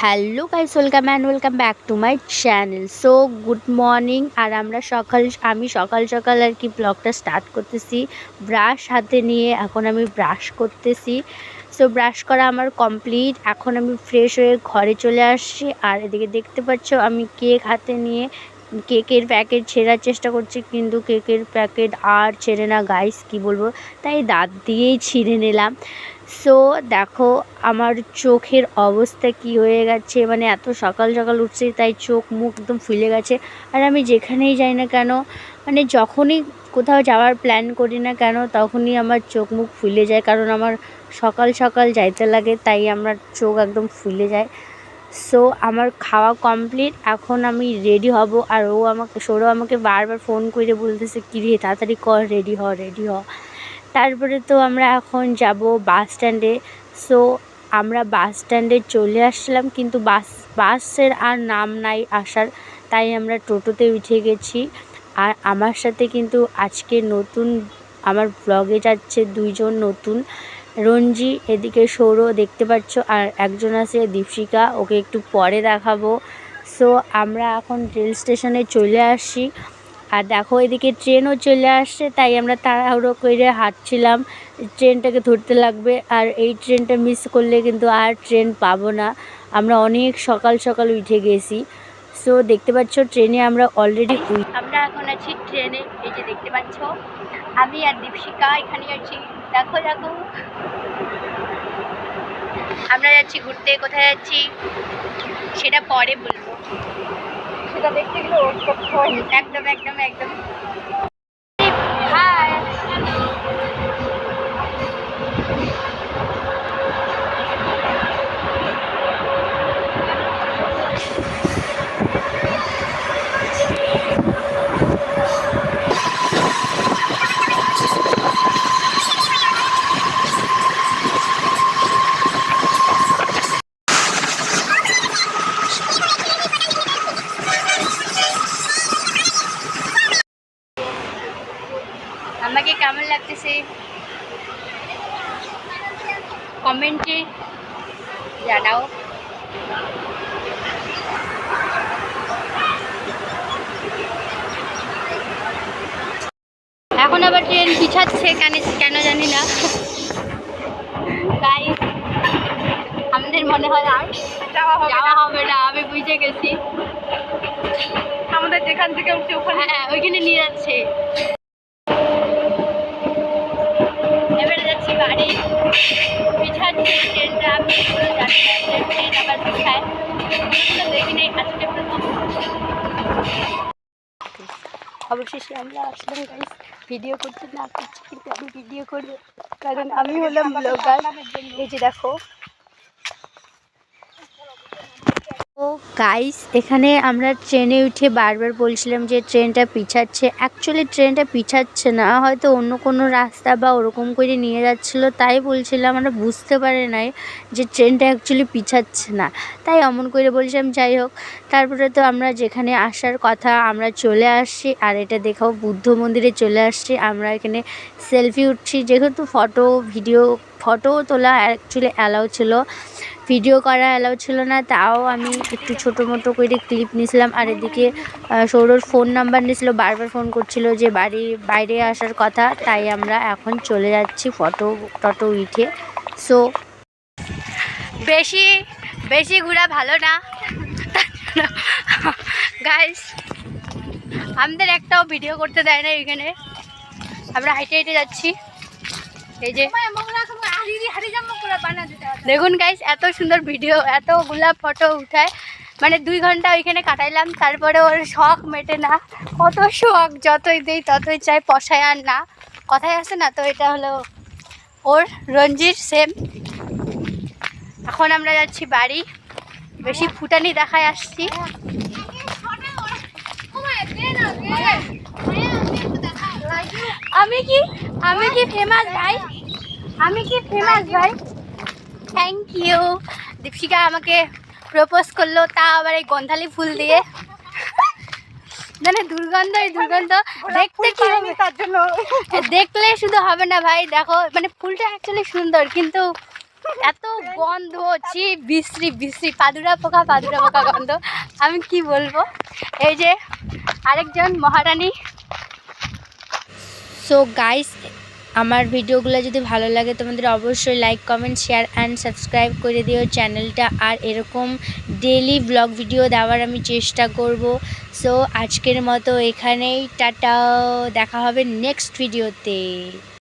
Hello guys welcome and welcome back to my channel so good morning আর আমরা সকাল, আমি সকাল সকাল আর কি ব্লগটা স্টার্ট করতেছি। ব্রাশ হাতে নিয়ে এখন আমি ব্রাশ করতেছি। সো ব্রাশ করা আমার কমপ্লিট এখন আমি ফ্রেশ হয়ে ঘরে চলে আসছি। আর এদিকে দেখতে পাচ্ছ আমি কেক হাতে নিয়ে কেকের প্যাকেট ছেঁড়ার চেষ্টা করছি, কিন্তু কেকের প্যাকেট আর ছেড়ে না গাইস কি বলব? তাই দাঁত দিয়েই ছিঁড়ে নিলাম। সো দেখো, আমার চোখের অবস্থা কি হয়ে গেছে? মানে এত সকাল সকাল উঠছে, তাই চোখ মুখ একদম ফুলে গেছে। আর আমি যেখানেই যাই না কেন মানে যখনই কোথাও যাওয়ার প্ল্যান করি না কেন, তখনই আমার চোখ মুখ ফুলে যায়। কারণ আমার সকাল সকাল যাইতে লাগে, তাই আমার চোখ একদম ফুলে যায়। সো আমার খাওয়া কমপ্লিট এখন আমি রেডি হব। আর ও আমাকে, সৌরভ আমাকে বারবার ফোন করে বলতেছে কি রে তাড়াতাড়ি কর রেডি হ রেডি হ। তারপরে তো আমরা এখন যাব বাস স্ট্যান্ডে সো আমরা বাস স্ট্যান্ডে চলে আসলাম, কিন্তু বাস বাসের আর নাম নাই আসার। তাই আমরা টোটোতে উঠে গেছি। আর আমার সাথে কিন্তু আজকে নতুন, আমার ব্লগে যাচ্ছে দুইজন নতুন। রঞ্জি, এদিকে সৌর দেখতে পাচ্ছ, আর একজন আছে দীপশিকা ওকে একটু পরে দেখাবো। সো আমরা এখন রেল স্টেশনে চলে আসি আর দেখো, এদিকে ট্রেনও চলে আসছে, তাই আমরা তাড়াহুড়ো করে হাঁটছিলাম। ট্রেনটাকে ধরতে লাগবে, আর এই ট্রেনটা মিস করলে কিন্তু আর ট্রেন পাবো না। আমরা অনেক সকাল সকাল উঠে গেছি। সো দেখতে পাচ্ছ ট্রেনে আমরা অলরেডি আমরা এখন আছি ট্রেনে এই যে দেখতে পাচ্ছ। আমি আর দীপশিকা এখানে আছি। দেখো দেখো। আমরা যাচ্ছি ঘুরতে। কোথায় যাচ্ছি? সেটা পরে বলব। সেটা দেখতে গেলে একদম একদম একদম। আমাকে কেমন লাগতেছে? কমেন্টে জানাও। এখন আবার ট্রেন পিছাচ্ছে কেন কেন জানি না। তাই আমাদের মনে হয় আর যাওয়া হবে না। আমি বুঝে গেছি। আমাদের যেখান থেকে উঠছি ওখানে হ্যাঁ ওইখানে নিয়ে যাচ্ছে এবারে যাচ্ছি বাড়ি পিছাচ্ছি ট্রেনটা আমি পুরো জানি ট্রেন আবার পিছায় ওগুলো দেখি নেই আজকে প্রথম অবশেষে আমরা আসলাম গাইস ভিডিও করতে না করছি কিন্তু আমি ভিডিও করব। কারণ আমি হলাম ব্লগার এই যে দেখো গাইস এখানে আমরা ট্রেনে উঠে বারবার বলছিলাম যে ট্রেনটা পিছাচ্ছে। অ্যাকচুয়ালি ট্রেনটা পিছাচ্ছে না। হয়তো অন্য কোনো রাস্তা বা ওরকম করে নিয়ে যাচ্ছিল, তাই বলছিলাম, আমরা বুঝতে পারি নাই যে ট্রেনটা অ্যাকচুয়ালি পিছাচ্ছে না। তাই অমন করে বলছিলাম, যাই হোক, তারপরে তো আমরা যেখানে আসার কথা, আমরা চলে আসছি। আর এটা দেখাও বুদ্ধ মন্দিরে চলে আসছি। আমরা এখানে সেলফি উঠছি। যেহেতু ফটো ভিডিও ফটো তোলা অ্যাকচুয়ালি অ্যালাউ ছিল। ভিডিও করা অ্যালাউ ছিল না, তাও আমি একটু ছোটো মোটো করে ক্লিপ নিয়েছিলাম। আর এদিকে সৌরভ ফোন নাম্বার নিয়েছিল, বারবার ফোন করছিল যে বাড়ি, বাইরে আসার কথা, তাই আমরা এখন চলে যাচ্ছি ফটো টটো উঠে। সো বেশি বেশি ঘোরা ভালো না। গাইস আমাদের একটাও ভিডিও করতে দেয় না এখানে। আমরা হাইটে হেঁটে যাচ্ছি। এই যে দেখুন গাইস এত সুন্দর ভিডিও এত এতগুলা ফটো উঠায় মানে দুই ঘণ্টা ওইখানে কাটাইলাম তারপরে ওর শখ মেটে না কত শখ যতই দেই ততই চাই পশায় আর না কথাই আছে না তো এটা হলো ওর রঞ্জির সেম এখন আমরা যাচ্ছি বাড়ি বেশি ফুটানি দেখায় আসছি আমি কি আমি কি ফেমাস ভাই? আমি কি ফেমাস ভাই? থ্যাংক ইউ দীপশিকা আমাকে প্রপোজ করল তা আবার এই গন্ধালি ফুল দিয়ে। মানে দুর্গন্ধ, এই দুর্গন্ধ। দেখতে কি হবে? তার জন্য দেখলে শুধু হবে না ভাই, দেখো মানে ফুলটা অ্যাকচুয়ালি সুন্দর, কিন্তু এত গন্ধ, ছি, বিশ্রী বিশ্রী, পাদুরা পোকা পাদুরা পোকা গন্ধ। আমি কি বলব? এই যে আরেকজন মহারানী। সো গাইস আমার ভিডিওগুলো যদি ভালো লাগে, তোমাদের অবশ্যই like comment share and subscribe করে দিও চ্যানেলটা আর এরকম ডেলি ব্লগ ভিডিও দেওয়ার আমি চেষ্টা করব। সো আজকের মতো এখানেই, টাটা, দেখা হবে নেক্সট ভিডিওতে